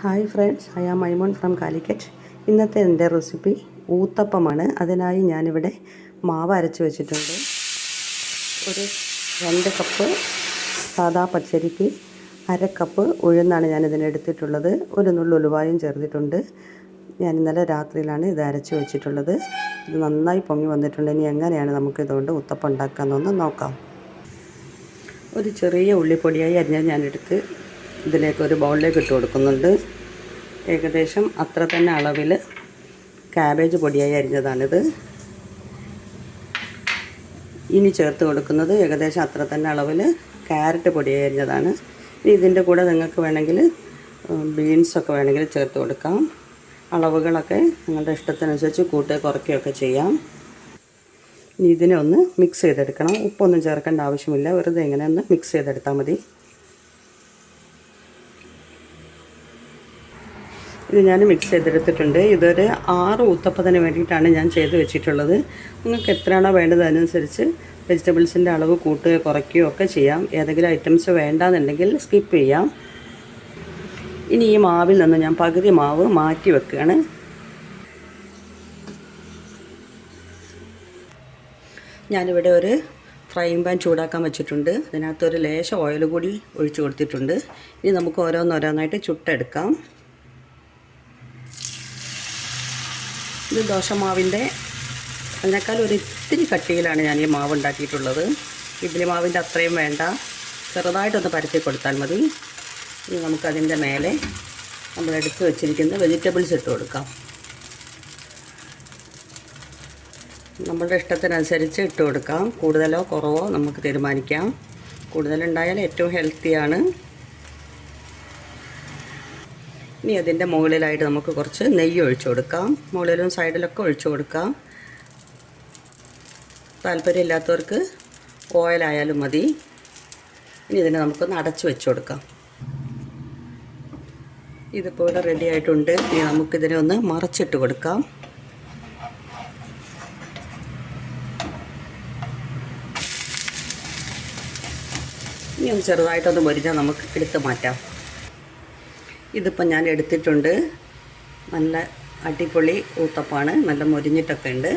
Hi friends I am Maimon from Calicut ഇന്നത്തെ എന്റെ recipe ഊത്തപ്പമാണ്. അതിനായി ഞാനിവിടെ മാവ് അരച്ച് വെച്ചിട്ടുണ്ട്. ഒരു രണ്ട് കപ്പ് സാദാ പച്ചരിക്ക് അര കപ്പ് ഉഴുന്നാണ് ഞാനിതിന് എടുത്തിട്ടുള്ളത്. ഒരു നുള്ളു ഉലുവായും ചേർത്തിട്ടുണ്ട്. ഞാൻ ഇന്നലെ രാത്രിയിലാണ് ഇത് അരച്ച് വെച്ചിട്ടുള്ളത്. ഇത് നന്നായി പൊങ്ങി വന്നിട്ടുണ്ട്. ഇനി എങ്ങനെയാണ് നമുക്ക് ഇതുകൊണ്ട് ഉത്തപ്പം ഉണ്ടാക്കാമെന്നൊന്ന് നോക്കാം. ഒരു ചെറിയ ഉള്ളിപ്പൊടിയായി അരിഞ്ഞ ഞാനെടുത്ത് ഇതിലേക്ക് ഒരു ബൗളിലേക്ക് ഇട്ട് കൊടുക്കുന്നുണ്ട്. ഏകദേശം അത്ര തന്നെ അളവിൽ ക്യാബേജ് പൊടിയായി അരിഞ്ഞതാണിത്. ഇനി ചേർത്ത് കൊടുക്കുന്നത് ഏകദേശം അത്ര തന്നെ അളവിൽ ക്യാരറ്റ് പൊടിയായി അരിഞ്ഞതാണ്. ഇനി ഇതിന്റെ കൂടെ നിങ്ങൾക്ക് വേണമെങ്കിൽ ബീൻസൊക്കെ വേണമെങ്കിൽ ചേർത്ത് കൊടുക്കാം. അളവുകളൊക്കെ നിങ്ങളുടെ ഇഷ്ടത്തിനനുസരിച്ച് കൂട്ടുക കുറയ്ക്കുകയൊക്കെ ചെയ്യാം. ഇനി ഇതിനെ ഒന്ന് മിക്സ് ചെയ്തെടുക്കണം. ഉപ്പൊന്നും ചേർക്കേണ്ട ആവശ്യമില്ല. വെറുതെ ഇങ്ങനെ ഒന്ന് മിക്സ് ചെയ്തെടുത്താൽ മതി. ഇത് ഞാൻ മിക്സ് ചെയ്തെടുത്തിട്ടുണ്ട്. ഇതൊരു ആറ് ഊത്തപ്പത്തിന് വേണ്ടിയിട്ടാണ് ഞാൻ ചെയ്ത് വെച്ചിട്ടുള്ളത്. നിങ്ങൾക്ക് എത്രയാണോ വേണ്ടത് അതിനനുസരിച്ച് വെജിറ്റബിൾസിന്റെ അളവ് കൂട്ടുകയോ കുറയ്ക്കുകയോ ഒക്കെ ചെയ്യാം. ഏതെങ്കിലും ഐറ്റംസ് വേണ്ടാന്നുണ്ടെങ്കിൽ സ്കിപ്പ് ചെയ്യാം. ഇനി ഈ മാവിൽ നിന്ന് ഞാൻ പകുതി മാവ് മാറ്റി വെക്കുകയാണ്. ഞാനിവിടെ ഒരു ഫ്രൈങ് പാൻ ചൂടാക്കാൻ വെച്ചിട്ടുണ്ട്. അതിനകത്തൊരു ലേശം ഓയിൽ കൂടി ഒഴിച്ചു കൊടുത്തിട്ടുണ്ട്. ഇനി നമുക്ക് ഓരോന്നോരോന്നായിട്ട് ചുട്ടെടുക്കാം. ഇത് ദോശമാവിന്റെ അതിനേക്കാൾ ഒരു ഇത്തിരി കട്ടിയിലാണ് ഞാൻ ഈ മാവ് ഉണ്ടാക്കിയിട്ടുള്ളത്. ഇഡ്ഡലി മാവിന്റെ അത്രയും വേണ്ട. ചെറുതായിട്ടൊന്ന് പരത്തി കൊടുത്താൽ മതി. ഇനി നമുക്കതിന്റെ മേലെ നമ്മൾ എടുത്ത് വെച്ചിരിക്കുന്ന വെജിറ്റബിൾസ് ഇട്ട് കൊടുക്കാം. നമ്മളുടെ ഇഷ്ടത്തിനനുസരിച്ച് ഇട്ട് കൊടുക്കാം. കൂടുതലോ കുറവോ നമുക്ക് തീരുമാനിക്കാം. കൂടുതലുണ്ടായാൽ ഏറ്റവും ഹെൽത്തിയാണ്. ഇനി അതിന്റെ മുകളിലായിട്ട് നമുക്ക് കുറച്ച് നെയ്യ് ഒഴിച്ചു കൊടുക്കാം. മുകളിലും സൈഡിലൊക്കെ ഒഴിച്ചു കൊടുക്കാം. താല്പര്യമില്ലാത്തവർക്ക് ഓയിലായാലും മതി. ഇനി ഇതിനെ നമുക്കൊന്ന് അടച്ചു വെച്ച് കൊടുക്കാം. ഇതിപ്പോൾ ഇവിടെ റെഡി ആയിട്ടുണ്ട്. ഇനി നമുക്കിതിനെ ഒന്ന് മറച്ചിട്ട് കൊടുക്കാം. ഇനി ഒന്ന് ചെറുതായിട്ടൊന്ന് മൊരിഞ്ഞാൽ നമുക്ക് എടുത്ത് മാറ്റാം. ഇതിപ്പോൾ ഞാൻ എടുത്തിട്ടുണ്ട്. നല്ല അടിപൊളി ഊത്തപ്പാണ്. നല്ല മൊരിഞ്ഞിട്ടൊക്കെ ഉണ്ട്.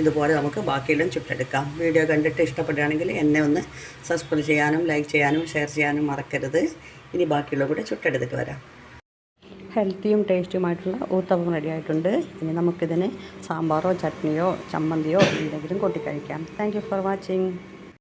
ഇതുപോലെ നമുക്ക് ബാക്കിയെല്ലാം ചുട്ടെടുക്കാം. വീഡിയോ കണ്ടിട്ട് ഇഷ്ടപ്പെടുകയാണെങ്കിൽ എന്നെ ഒന്ന് സബ്സ്ക്രൈബ് ചെയ്യാനും ലൈക്ക് ചെയ്യാനും ഷെയർ ചെയ്യാനും മറക്കരുത്. ഇനി ബാക്കിയുള്ള കൂടെ ചുട്ടെടുത്തിട്ട് വരാം. ഹെൽത്തിയും ടേസ്റ്റിയുമായിട്ടുള്ള ഊത്തപ്പം റെഡി ആയിട്ടുണ്ട്. ഇനി നമുക്കിതിന് സാമ്പാറോ ചട്നിയോ ചമ്മന്തിയോ എന്തെങ്കിലും കൂട്ടി കഴിക്കാം. Thank for watching